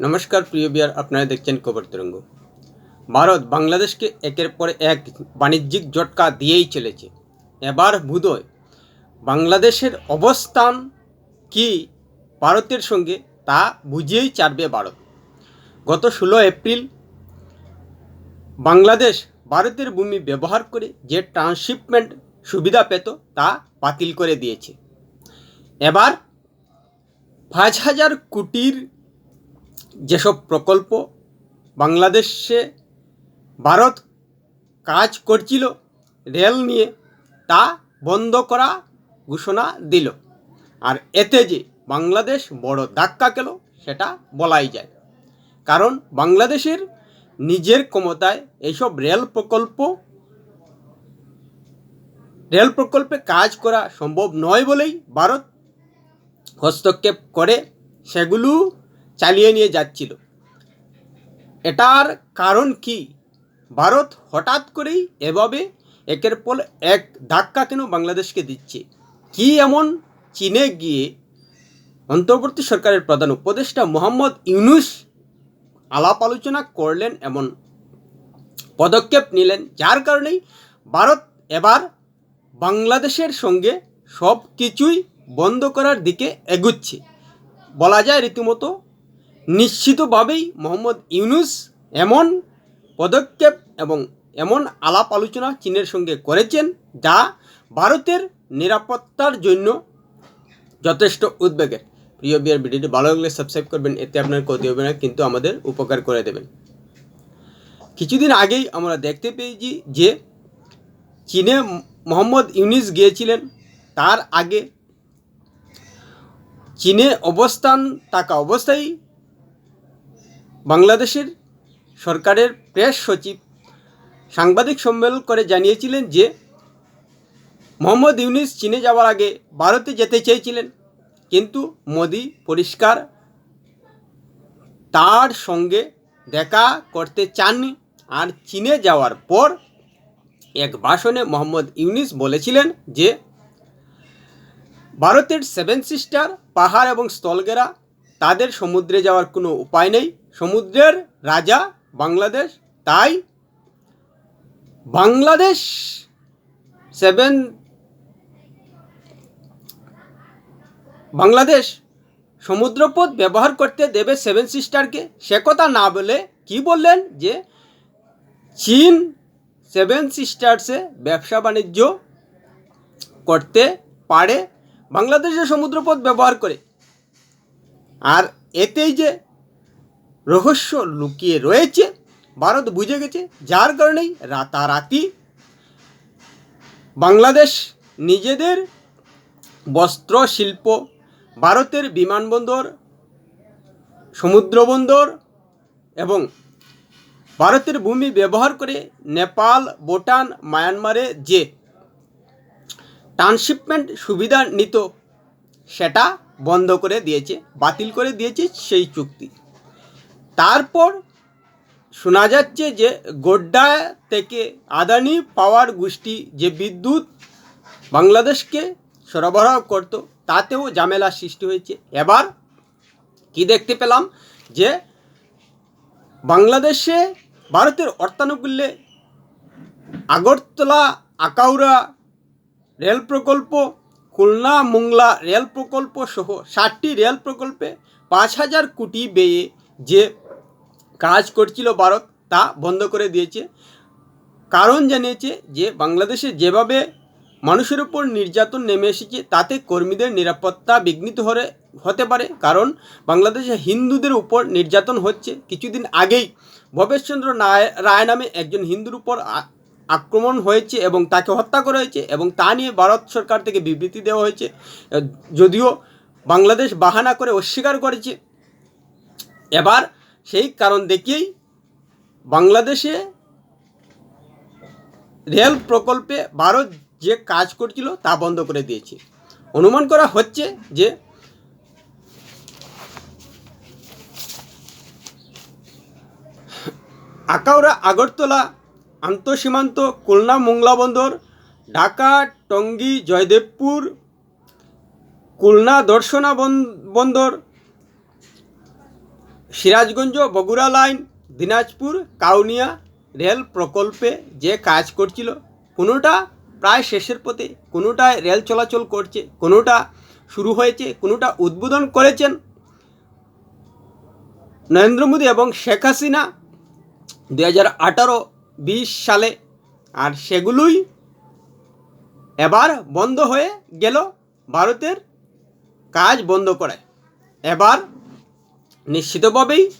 নমস্কার, প্রিয় বিয়ার, আপনারা দেখছেন খবর তরঙ্গ। ভারত বাংলাদেশকে একের পর এক বাণিজ্যিক জটকা দিয়েই চলেছে। এবার বোধহয় বাংলাদেশের অবস্থান কি ভারতের সঙ্গে তা বুঝিয়েই ছাড়বে ভারত। গত ষোলো এপ্রিল বাংলাদেশ ভারতের ভূমি ব্যবহার করে যে ট্রান্সশিপমেন্ট সুবিধা পেত তা বাতিল করে দিয়েছে। এবার পাঁচ হাজার কোটির যেসব প্রকল্প বাংলাদেশে ভারত কাজ করছিল রেল নিয়ে, তা বন্ধ করা ঘোষণা দিল। আর এতে যে বাংলাদেশ বড় ধাক্কা খেল, সেটা বলাই যায়। কারণ বাংলাদেশের নিজের ক্ষমতায় এইসব রেল প্রকল্প, রেল প্রকল্পে কাজ করা সম্ভব নয় বলেই ভারত হস্তক্ষেপ করে। সেগুলো চালিয়ে নিয়ে যাচ্ছিল। এটার কারণ কি? ভারত হঠাৎ করেই এভাবে একের পর এক ধাক্কা কেন বাংলাদেশকে দিচ্ছে? কি এমন চীনে গিয়ে অন্তর্বর্তী সরকারের প্রধান উপদেষ্টা মোহাম্মদ ইউনুস আলাপ আলোচনা করলেন এমন পদক্ষেপ নিলেন, যার কারণেই ভারত এবার বাংলাদেশের সঙ্গে সব কিছুই বন্ধ করার দিকে এগুচ্ছে। বলা যায় রীতিমতো নিশ্চিতভাবেই মোহাম্মদ ইউনুস এমন পদক্ষেপ এবং এমন আলাপ আলোচনা চীনের সঙ্গে করেছেন যা ভারতের নিরাপত্তার জন্য যথেষ্ট উদ্বেগের প্রিয় বিয়ার ভিডিওটি ভালো লাগলে সাবস্ক্রাইব করবেন, এতে আপনার ক্ষতি হবে না, কিন্তু আমাদের উপকার করে দেবেন। কিছুদিন আগেই আমরা দেখতে পেয়েছি যে চীনে মোহাম্মদ ইউনিস গিয়েছিলেন। তার আগে চীনে অবস্থান থাকা অবস্থায় বাংলাদেশের সরকারের প্রেস সচিব সাংবাদিক সম্মেলন করে জানিয়েছিলেন যে, মোহাম্মদ ইউনিস চীনে যাওয়ার আগে ভারতে যেতে চেয়েছিলেন, কিন্তু মোদি পরিষ্কার তার সঙ্গে দেখা করতে চাননি। আর চীনে যাওয়ার পর এক ভাষণে মোহাম্মদ ইউনিস বলেছিলেন যে, ভারতের সেভেন সিস্টার পাহাড় এবং স্থলগেরা তাদের সমুদ্রে যাওয়ার কোনো উপায় নেই। সমুদ্রের রাজা বাংলাদেশ, তাই বাংলাদেশ সেভেন বাংলাদেশ সমুদ্রপথ ব্যবহার করতে দেবে সেভেন সিস্টারকে সে কথা না বলে কি বললেন? যে চীন সেভেন সিস্টার্সে ব্যবসা বাণিজ্য করতে পারে, বাংলাদেশে সমুদ্রপথ ব্যবহার করে। আর এতেই যে রহস্য লুকিয়ে রয়েছে। ভারত বুঝে গেছে, যার কারণেই রাতারাতি বাংলাদেশ নিজেদের বস্ত্র শিল্প ভারতের বিমানবন্দর, সমুদ্রবন্দর এবং ভারতের ভূমি ব্যবহার করে নেপাল, ভুটান, মায়ানমারে যে ট্রান্সশিপমেন্ট সুবিধা নিত, সেটা বন্ধ করে দিয়েছে, বাতিল করে দিয়েছে সেই চুক্তি। তারপর শোনা যাচ্ছে যে গোড্ডা থেকে আদানি পাওয়ার গোষ্ঠী যে বিদ্যুৎ বাংলাদেশকে সরবরাহ করত, তাতেও ঝামেলা সৃষ্টি হয়েছে। এবার কি দেখতে পেলাম যে বাংলাদেশে ভারতের অর্থানুকূল্যে আগরতলা আকাউরা রেল প্রকল্প, খুলনা মোংলা রেল প্রকল্প সহ ষাটটি রেল প্রকল্পে পাঁচ হাজার কোটি ব্যয়ে যে কাজ করছিল ভারত, তা বন্ধ করে দিয়েছে। কারণ জানিয়েছে যে, বাংলাদেশে যেভাবে মানুষের উপর নির্যাতন নেমে এসেছে, তাতে কর্মীদের নিরাপত্তা বিঘ্নিত হরে, হতে পারে। কারণ বাংলাদেশে হিন্দুদের উপর নির্যাতন হচ্ছে কিছুদিন আগেই। ভবেশচন্দ্র রায় রায় নামে একজন হিন্দুর উপর আক্রমণ হয়েছে এবং তাকে হত্যা করা হয়েছে এবং তা নিয়ে ভারত সরকার থেকে বিবৃতি দেওয়া হয়েছে। যদিও বাংলাদেশ বাহানা করে অস্বীকার করেছে। এবার সেই কারণ দেখিয়েই বাংলাদেশে রেল প্রকল্পে ভারত যে কাজ করছিল তা বন্ধ করে দিয়েছে। অনুমান করা হচ্ছে যে আকাউরা, আগরতলা, আন্তঃসীমান্ত, খুলনা, মোংলা বন্দর, ঢাকা, টঙ্গী, জয়দেবপুর, খুলনা দর্শনা বন্দর সিরাজগঞ্জ বগুড়া লাইন, দিনাজপুর, কাউনিয়া রেল প্রকল্পে যে কাজ করছিল, কোনোটা প্রায় শেষের পথে কোনোটায় রেল চলাচল করছে, কোনোটা শুরু হয়েছে, কোনোটা উদ্বোধন করেছেন নরেন্দ্র মোদী এবং শেখ হাসিনা দু হাজার আঠারো বিশ সালে। আর সেগুলোই এবার বন্ধ হয়ে গেল, ভারতের কাজ বন্ধ করায়। এবার নিশ্চিতভাবেই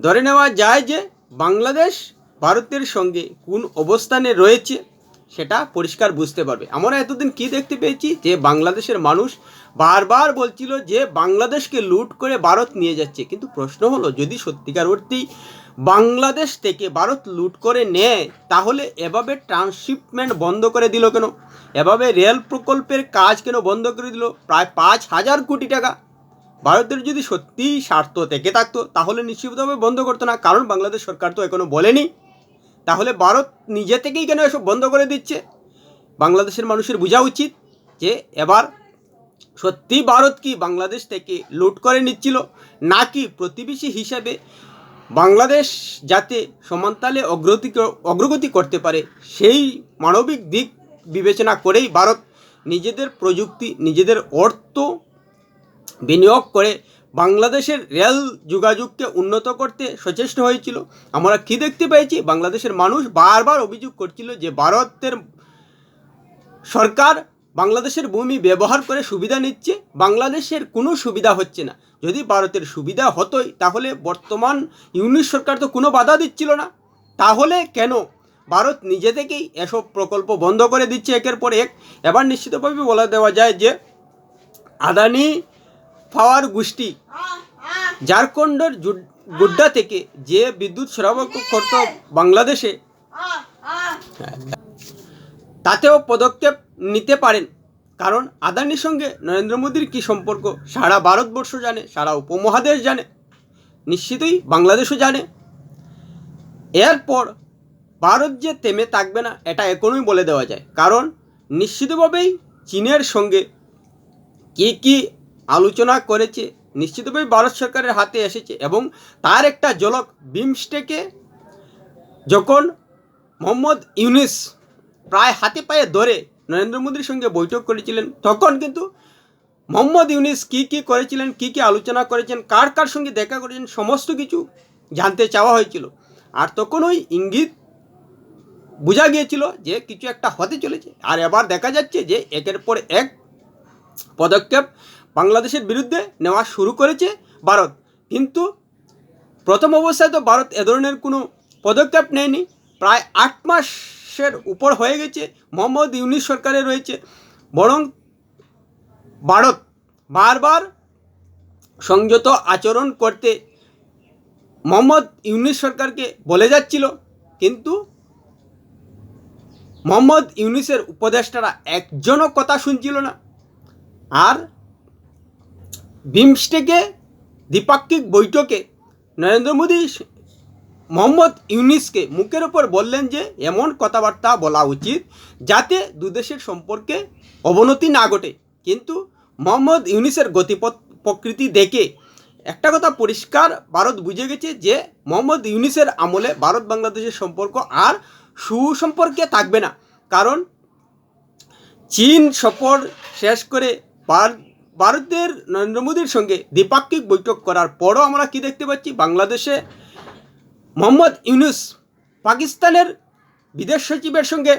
ধরে নেওয়া যায় যে বাংলাদেশ ভারতের সঙ্গে কোন অবস্থানে রয়েছে সেটা পরিষ্কার বুঝতে পারবে। আমরা এতদিন কি দেখতে পেয়েছি? যে বাংলাদেশের মানুষ বারবার বলছিল যে বাংলাদেশকে লুট করে ভারত নিয়ে যাচ্ছে। কিন্তু প্রশ্ন হলো, যদি সত্যিকার অর্থেই বাংলাদেশ থেকে ভারত লুট করে নেয়, তাহলে এভাবে ট্রান্সশিপমেন্ট বন্ধ করে দিল কেন? এভাবে রেল প্রকল্পের কাজ কেন বন্ধ করে দিল? প্রায় পাঁচ হাজার কোটি টাকা ভারতের যদি সত্যিই স্বার্থ থেকে থাকতো, তাহলে নিশ্চিতভাবে বন্ধ করতো না। কারণ বাংলাদেশ সরকার তো এখনও বলেনি। তাহলে ভারত নিজে থেকেই কেন এসব বন্ধ করে দিচ্ছে? বাংলাদেশের মানুষের বোঝা উচিত যে এবার সত্যি ভারত কি বাংলাদেশ থেকে লুট করে নিচ্ছিল, নাকি প্রতিবেশী হিসাবে বাংলাদেশ যাতে সমান্তালে অগ্রগতি অগ্রগতি করতে পারে, সেই মানবিক দিক বিবেচনা করেই ভারত নিজেদের প্রযুক্তি, নিজেদের অর্থ বিনিয়োগ করে বাংলাদেশের রেল যোগাযোগকে উন্নত করতে সচেষ্ট হয়েছিল। আমরা কি দেখতে পেয়েছি? বাংলাদেশের মানুষ বারবার অভিযোগ করছিল যে ভারতের সরকার বাংলাদেশের ভূমি ব্যবহার করে সুবিধা নিচ্ছে। বাংলাদেশের কোনো সুবিধা হচ্ছে না। যদি ভারতের সুবিধা হতোই, তাহলে বর্তমান ইউনিট সরকার তো কোনো বাধা দিচ্ছিল না। তাহলে কেন? ভারত নিজে থেকেই এসব প্রকল্প বন্ধ করে দিচ্ছে একের পর এক। এবার নিশ্চিতভাবে বলা দেওয়া যায় যে আদানি পাওয়ার গোষ্ঠী। ঝাড়খণ্ডের গুড্ডা থেকে যে বিদ্যুৎ সরবরাহ করত বাংলাদেশে, তাতেও পদক্ষেপ নিতে পারেন। কারণ আদানির সঙ্গে নরেন্দ্র মোদীর কী সম্পর্ক? সারা ভারতবর্ষ জানে, সারা উপমহাদেশ জানে, নিশ্চিতই বাংলাদেশও জানে। এরপর ভারত যে থেমে থাকবে না, এটা এখনই বলে দেওয়া যায়। কারণ নিশ্চিতভাবেই চীনের সঙ্গে কী কী আলোচনা করেছে, নিশ্চিতভাবে ভারত সরকারের হাতে এসেছে এবং তার একটা ঝলক বিমস্টেকে যখন মোহাম্মদ ইউনিস প্রায় হাতে পায়ে ধরে নরেন্দ্র মোদীর সঙ্গে বৈঠক করেছিলেন, তখন কিন্তু মোহাম্মদ ইউনিস কী কী করেছিলেন, কী কী আলোচনা করেছেন, কার কার সঙ্গে দেখা করেছেন, সমস্ত কিছু জানতে চাওয়া হয়েছিল। আর তখন ওই ইঙ্গিত বোঝা গিয়েছিল যে কিছু একটা হতে চলেছে। আর এবার দেখা যাচ্ছে যে একের পর এক পদক্ষেপ বাংলাদেশের বিরুদ্ধে নেওয়া শুরু করেছে ভারত। কিন্তু প্রথম অবস্থায় তো ভারত এ ধরনের কোনো পদক্ষেপ নেয়নি। প্রায় আট মাসের উপর হয়ে গেছে, মোহাম্মদ ইউনিস সরকারে রয়েছে। বরং ভারত বারবার সংযত আচরণ করতে মোহাম্মদ ইউনিস সরকারকে বলে যাচ্ছিল। কিন্তু মোহাম্মদ ইউনিসের উপদেষ্টারা একজনও কথা শুনছিল না। আর বিমস্টেকে দ্বিপাক্ষিক বৈঠকে নরেন্দ্র মোদী, মোহাম্মদ ইউনিসকে মুখের ওপর বললেন যে, এমন কথাবার্তা বলা উচিত যাতে দুদেশের সম্পর্কে অবনতি না ঘটে। কিন্তু মোহাম্মদ ইউনিসের গতিপথ, প্রকৃতি দেখে একটা কথা পরিষ্কার, ভারত বুঝে গেছে যে, মোহাম্মদ ইউনিসের আমলে ভারত বাংলাদেশের সম্পর্ক আর সুসম্পর্কে থাকবে না। কারণ চীন সফর শেষ করে ভার- ভারতের নরেন্দ্র মোদীর সঙ্গে দ্বিপাক্ষিক বৈঠক করার পরও আমরা কি দেখতে পাচ্ছি? বাংলাদেশে মোহাম্মদ ইউনুস পাকিস্তানের বিদেশ সচিবের সঙ্গে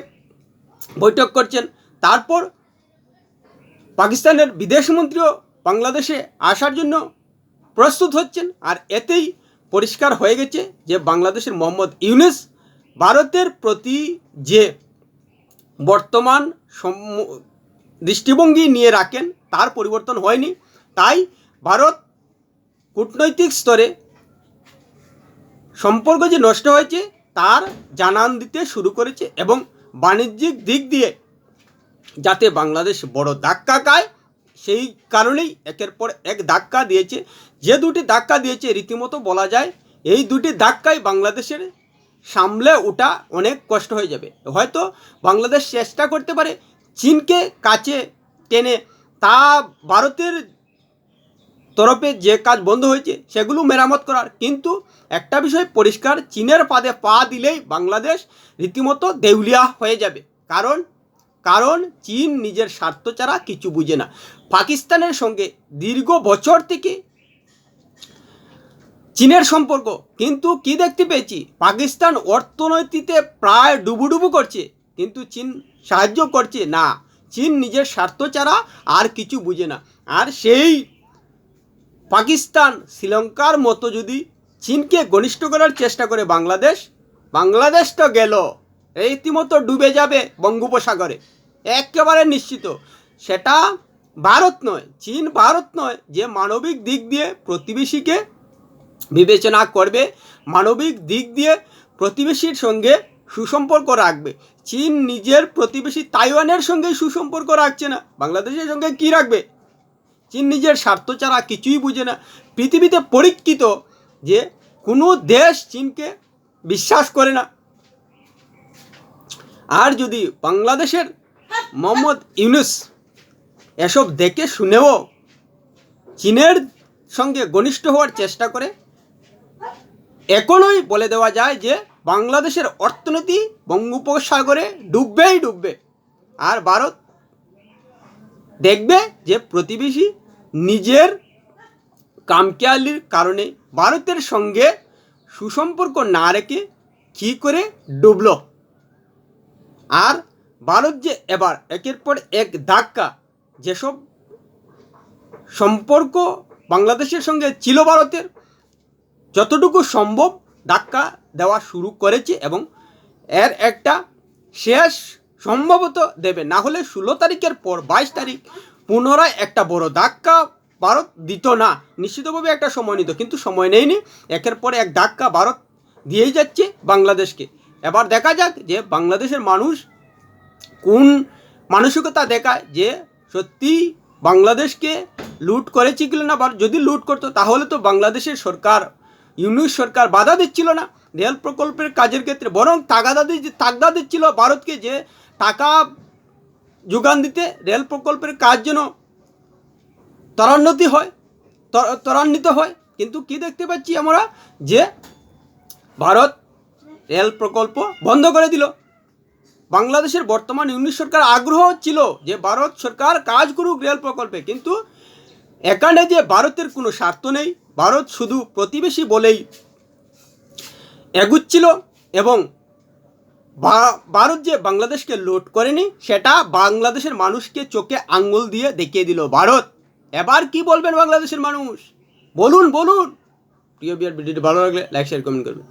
বৈঠক করছেন। তারপর পাকিস্তানের বিদেশমন্ত্রীও বাংলাদেশে আসার জন্য প্রস্তুত হচ্ছেন। আর এতেই পরিষ্কার হয়ে গেছে যে বাংলাদেশের মোহাম্মদ ইউনুস ভারতের প্রতি যে বর্তমান দৃষ্টিভঙ্গি নিয়ে রাখেন, তার পরিবর্তন হয়নি। তাই ভারত কূটনৈতিক স্তরে সম্পর্ক যে নষ্ট হয়েছে, তার জানান দিতে শুরু করেছে এবং বাণিজ্যিক দিক দিয়ে যাতে বাংলাদেশ বড় ধাক্কা খায়, সেই কারণেই একের পর এক ধাক্কা দিয়েছে। যে দুটি ধাক্কা দিয়েছে, রীতিমতো বলা যায়, এই দুটি ধাক্কাই বাংলাদেশের সামলে ওঠা অনেক কষ্ট হয়ে যাবে। হয়তো বাংলাদেশ চেষ্টা করতে পারে চীনকে কাছে টেনে, তা ভারতের তরফে যে কাজ বন্ধ হয়েছে সেগুলো মেরামত করার। কিন্তু একটা বিষয় পরিষ্কার, চীনের পাদে পা দিলেই বাংলাদেশ রীতিমতো দেউলিয়া হয়ে যাবে। কারণ কারণ চীন নিজের স্বার্থ ছাড়া কিছু বুঝে না। পাকিস্তানের সঙ্গে দীর্ঘ বছর থেকে চীনের সম্পর্ক। কিন্তু কি দেখতে পেয়েছি? পাকিস্তান অর্থনীতিতে প্রায় ডুবুডুবু করছে। কিন্তু চীন সাহায্য করছে? না। চীন নিজের স্বার্থ ছাড়া আর কিছু বুঝে না। আর সেই পাকিস্তান শ্রীলঙ্কার মতো যদি চীনকে ঘনিষ্ঠ করার চেষ্টা করে বাংলাদেশ বাংলাদেশ তো গেল। রীতিমতো ডুবে যাবে বঙ্গোপসাগরে। একেবারে নিশ্চিত। সেটা ভারত নয়, চীন ভারত নয়, যে মানবিক দিক দিয়ে প্রতিবেশীকে বিবেচনা করবে, মানবিক দিক দিয়ে প্রতিবেশীর সঙ্গে সুসম্পর্ক রাখবে। চীন নিজের প্রতিবেশী তাইওয়ানের সঙ্গে সুসম্পর্ক রাখছে না। বাংলাদেশের সঙ্গে কি রাখবে? চীন নিজের স্বার্থ ছাড়া কিছুই বুঝে না। পৃথিবীতে পরীক্ষিত যে কোনো দেশ চীনকে বিশ্বাস করে না। আর যদি বাংলাদেশের মোহাম্মদ ইউনুস এসব দেখে শুনেও চীনের সঙ্গে ঘনিষ্ঠ হওয়ার চেষ্টা করে, এখনই বলে দেওয়া যায় যে বাংলাদেশের অর্থনীতি বঙ্গোপসাগরে ডুববেই ডুববে। আর ভারত দেখবে যে প্রতিবেশী নিজের কামকেয়ালির কারণে ভারতের সঙ্গে সুসম্পর্ক না রেখে কী করে ডুবল। আর ভারত যে এবার একের পর এক ধাক্কা যেসব সম্পর্ক বাংলাদেশের সঙ্গে ছিল ভারতের, যতটুকু সম্ভব ধাক্কা দেওয়া শুরু করেছে এবং এর একটা শেষ সম্ভবত দেবে। না হলে ষোলো তারিখের পর বাইশ তারিখ পুনরায় একটা বড় ধাক্কা ভারত দিত না। নিশ্চিতভাবে একটা সময় নিত, কিন্তু সময় নেয়নি। একের পর এক ধাক্কা ভারত দিয়েই যাচ্ছে বাংলাদেশকে। এবার দেখা যাক যে বাংলাদেশের মানুষ কোন মানসিকতা দেখায় যে সত্যি বাংলাদেশকে লুট করেছে কি না যদি লুট করতো, তাহলে তো বাংলাদেশের সরকার ইউনিট সরকার বাধা দিচ্ছিল না। রেল প্রকল্পের কাজের ক্ষেত্রে বরং তাগাদা দি- তাগদা দিচ্ছিল ভারতকে যে টাকা যোগান দিতে রেল প্রকল্পের কাজ যেন ত্বরান্বিত হয়, ত্বর- ত্বরান্বিত হয়। কিন্তু কি দেখতে পাচ্ছি আমরা? যে ভারত রেল প্রকল্প বন্ধ করে দিল। বাংলাদেশের বর্তমান ইউনিট সরকার আগ্রহ ছিল যে ভারত সরকার কাজ করুক রেল প্রকল্পে। কিন্তু এখানে যে ভারতের কোনো স্বার্থ নেই ভারত শুধু প্রতিবেশী বলেই এগুচ্ছিল এবং ভারত যে বাংলাদেশকে লোড করেনি, সেটা বাংলাদেশের মানুষকে চোখে আঙ্গুল দিয়ে দেখিয়ে দিল ভারত। এবার কি বলবেন বাংলাদেশের মানুষ? বলুন বলুন। প্রিয় বিয়ার, ভিডিওটি ভালো লাগলে লাইক শেয়ার কমেন্ট করবেন।